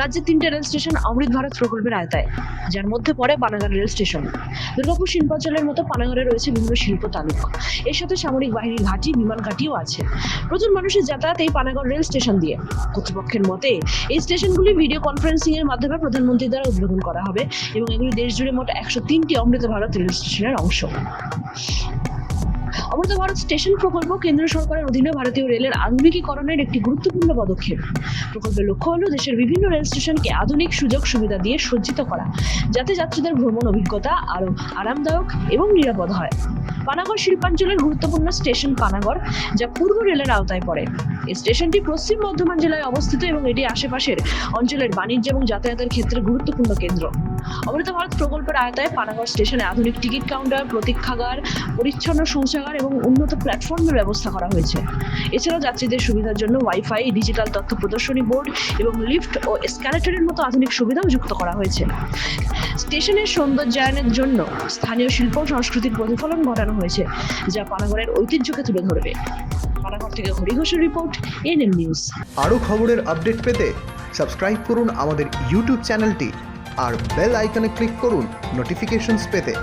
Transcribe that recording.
রাজ্যের তিনটে rail station অমৃত ভারত প্রকল্পের আয়তায় যার মধ্যে পড়ে পানাগড় রেল স্টেশন। দুর্গাপুর শিল্পাঞ্চলের মতো পানাগড়ে রয়েছে বিভিন্ন শিল্প তালুক এর সাথে সামরিক বাহিনীর ঘাঁটি, বিমান ঘাঁটিও আছে। প্রচুর মানুষের যাতায়াত এই পানাগড় রেল স্টেশন দিয়ে। কর্তৃপক্ষের মতে, এই স্টেশনগুলি ভিডিও কনফারেন্সিং এর মাধ্যমে প্রধানমন্ত্রী দ্বারা উদ্বোধন করা হবে এবং এগুলি দেশ জুড়ে মোট একশো তিনটি অমৃত ভারত রেল স্টেশনের অংশ। অমৃত ভারত স্টেশন প্রকল্প কেন্দ্র সরকারের অধীনে ভারতীয় রেলের আধুনিকীকরণের একটি গুরুত্বপূর্ণ পদক্ষেপ। প্রকল্পের লক্ষ্য হল দেশের বিভিন্ন রেল স্টেশনকে আধুনিক সুযোগ সুবিধা দিয়ে সজ্জিত করা, যাতে যাত্রীদের ভ্রমণ অভিজ্ঞতা আরও আরামদায়ক এবং নিরাপদ হয়। পানাগড় শিল্পাঞ্চলের গুরুত্বপূর্ণ স্টেশন পানাগড়, যা পূর্ব রেলের আওতায় পড়ে। এই স্টেশনটি পশ্চিম বর্ধমান জেলায় অবস্থিত এবং এটি আশেপাশের অঞ্চলের বাণিজ্য এবং যাতায়াতের ক্ষেত্রে গুরুত্বপূর্ণ কেন্দ্র। অমৃত ভারত প্রকল্পের আয়তায় পানাগড় স্টেশনে আধুনিক টিকিট কাউন্টার, প্রতীক্ষাগার, পরিচ্ছন্ন শৌচাগার এবং উন্নত প্ল্যাটফর্মের ব্যবস্থা করা হয়েছে। এছাড়াও যাত্রীদের সুবিধার জন্য ওয়াইফাই ডিজিটাল তথ্য প্রদর্শনী বোর্ড এবং লিফট ও এসক্যালেটরের মতো আধুনিক সুবিধাও যুক্ত করা হয়েছে। স্টেশনের সৌন্দর্যায়নের জন্য স্থানীয় শিল্প সংস্কৃতির প্রতিফলন ঘটানো হয়েছে, যা পানাগড়ের ঐতিহ্যকে তুলে ধরবে। পানাগড় থেকে হরিঘোষের রিপোর্ট, এনএম নিউজ। আরও খবরের আপডেট পেতে সাবস্ক্রাইব করুন আমাদের ইউটিউব চ্যানেলটি আর বেল আইকনে ক্লিক করুন নোটিফিকেশনস পেতে।